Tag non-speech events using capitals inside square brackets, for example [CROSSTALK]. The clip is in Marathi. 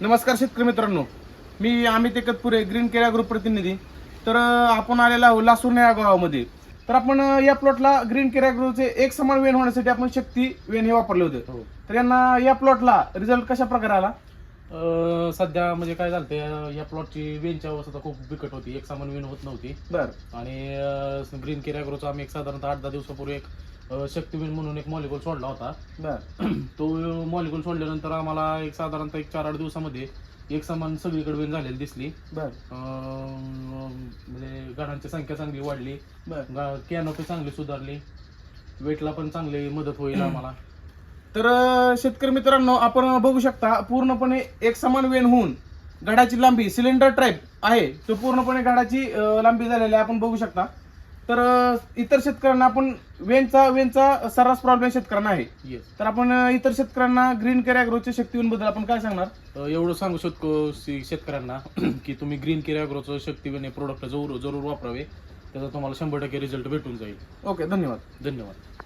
नमस्कार शेतकरी मित्रांनो. मी अमित एकतपुरे ग्रीन केरा ग्रुप प्रतिनिधी. तर आपण आलेला आहोत लासूर या गावामध्ये. तर आपण या प्लॉटला ग्रीन केरा ग्रुपचे एक समान वेन होण्यासाठी आपण शक्ती वेन हे वापरले होते. हो. तर यांना या प्लॉटला रिझल्ट कशा प्रकारे आला? अं, सध्या म्हणजे काय झालं ते या प्लॉटची वेनची अवस्था खूप बिकट होती. एक समान वेन होत नव्हती. बर. आणि ग्रीन केरॅग्रोचा आम्ही एक साधारणतः आठ दहा दिवसापूर्वी एक अं, शक्तिवेन म्हणून एक मॉलिक्यूल सोडला होता. बर. [CLEARS THROAT] तो मॉलिक्यूल सोडल्यानंतर आम्हाला एक साधारणतः एक चार आठ दिवसामध्ये एक समान सगळीकडे वेन झालेली दिसली. बर. अं, म्हणजे गाडांची संख्या चांगली वाढली. बर. कॅनोपी चांगली सुधारली. वेटला पण चांगली मदत होईल [CLEARS THROAT] आम्हाला. तर अं, शेतकरी मित्रांनो आपण बघू शकता पूर्णपणे एक समान वेन होऊन गडाची लांबी सिलेंडर टाईप आहे. तो पूर्णपणे गडाची अं, लांबी झालेली आहे. आपण बघू शकता. तर इतर शेतकऱ्यांना आपण वेनचा वेनचा सर्रास प्रॉब्लेम शेतकऱ्यांना आहे. येस तर आपण इतर शेतकऱ्यांना ग्रीन कॅरॅग्रोच्या शक्तीवनबद्दल आपण काय सांगणार? एवढं सांगू शकतो शेतकऱ्यांना [CLEARS THROAT] की तुम्ही ग्रीन केरॅग्रोचं शक्तिवेन हे प्रोडक्ट जरूर जरूर वापरावे. त्याचा तुम्हाला शंभर टक्के रिझल्ट भेटून जाईल. ओके धन्यवाद. धन्यवाद.